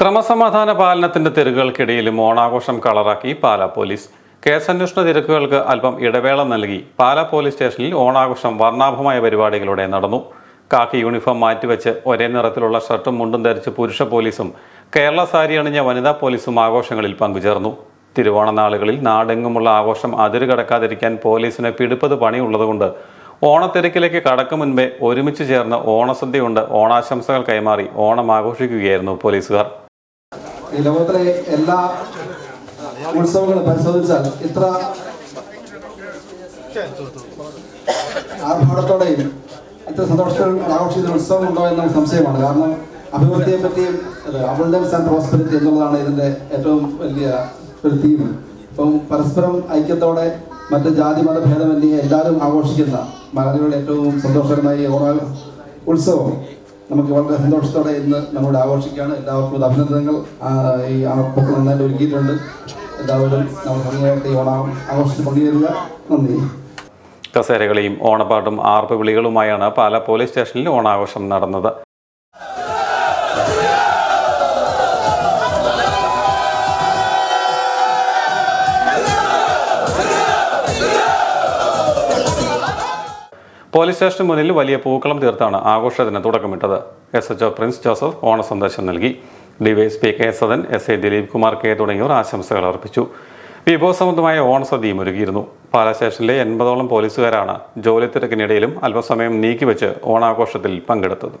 ക്രമസമാധാന പാലനത്തിന്റെ തിരക്കുകൾക്കിടയിലും ഓണാഘോഷം കളറാക്കി പാലാ പോലീസ്. കേസന്വേഷണ തിരക്കുകൾക്ക് അല്പം ഇടവേള നൽകി പാലാ പോലീസ് സ്റ്റേഷനിൽ ഓണാഘോഷം വർണാഭമായ പരിപാടികളോടെ നടന്നു. കാക്കി യൂണിഫോം മാറ്റിവെച്ച് ഒരേ നിറത്തിലുള്ള ഷർട്ടും മുണ്ടും ധരിച്ച് പുരുഷ പോലീസും കേരള സാരി അണിഞ്ഞ വനിതാ പോലീസും ആഘോഷങ്ങളിൽ പങ്കുചേർന്നു. തിരുവോണ നാളുകളിൽ നാടെങ്ങുമുള്ള ആഘോഷം അതിരുകടക്കാതിരിക്കാൻ പോലീസിന് പിടിപ്പത് പണിയുള്ളതുകൊണ്ട് ഓണത്തിരക്കിലേക്ക് കടക്കും മുൻപേ ഒരുമിച്ച് ചേർന്ന് ഓണസദ്യ കൊണ്ട് ഓണാശംസകൾ കൈമാറി ഓണം ആഘോഷിക്കുകയായിരുന്നു പോലീസുകാർ. ഈ ലോകത്തിലെ എല്ലാ ഉത്സവങ്ങളും പരിശോധിച്ചാൽ ഇത്ര ആർഭാടത്തോടെയും ഇത്ര സന്തോഷത്തോടെയും ആഘോഷിക്കുന്ന ഉത്സവം ഉണ്ടോ എന്ന സംശയമാണ്. കാരണം അഭിവൃദ്ധിയെ പറ്റിയും അബുണ്ടൻസ് ആൻഡ് പ്രോസ്പെരിറ്റി എന്നുള്ളതാണ് ഇതിന്റെ ഏറ്റവും വലിയ ഒരു തീം. ഇപ്പം പരസ്പരം ഐക്യത്തോടെ മറ്റ് ജാതി മത ഭേദമന്യേ എല്ലാവരും ആഘോഷിക്കുന്ന മലയാളികളുടെ ഏറ്റവും സന്തോഷകരമായ ഓണ ഉത്സവം നമുക്ക് വളരെ സന്തോഷത്തോടെ ഇന്ന് നമ്മുടെ ആഘോഷിക്കുകയാണ്. എല്ലാവർക്കും അഭിനന്ദനങ്ങൾ. ഈ ആർപ്പൊക്കെ നന്നായിട്ട് ഒരുക്കിയിട്ടുണ്ട്. എല്ലാവരും നമ്മൾ ഭംഗിയായിട്ട് ഈ ഓണം ആഘോഷത്തിൽ പങ്കുചേരുക നന്ദി. കസേരകളിയും ഓണപ്പാട്ടും ആർപ്പ് വിളികളുമായാണ് പാലാ പോലീസ് സ്റ്റേഷനിൽ ഓണാഘോഷം നടന്നത്. പോലീസ് സ്റ്റേഷന് മുന്നിൽ വലിയ പൂക്കളം തീർത്താണ് ആഘോഷത്തിന് തുടക്കമിട്ടത്. എസ് എച്ച് പ്രിൻസ് ജോസഫ് ഓണ സന്ദേശം നൽകി DYSP K Sadan S A Dileep Kumar K തുടങ്ങിയവർ ആശംസകൾ അർപ്പിച്ചു. വിഭവസമൃദ്ധമായ ഓണസദ്യയും ഒരുക്കിയിരുന്നു. പാലാ സ്റ്റേഷനിലെ എൺപതോളം പോലീസുകാരാണ് ജോലി തിരക്കിനിടയിലും അല്പസമയം നീക്കിവെച്ച് ഓണാഘോഷത്തിൽ പങ്കെടുത്തത്.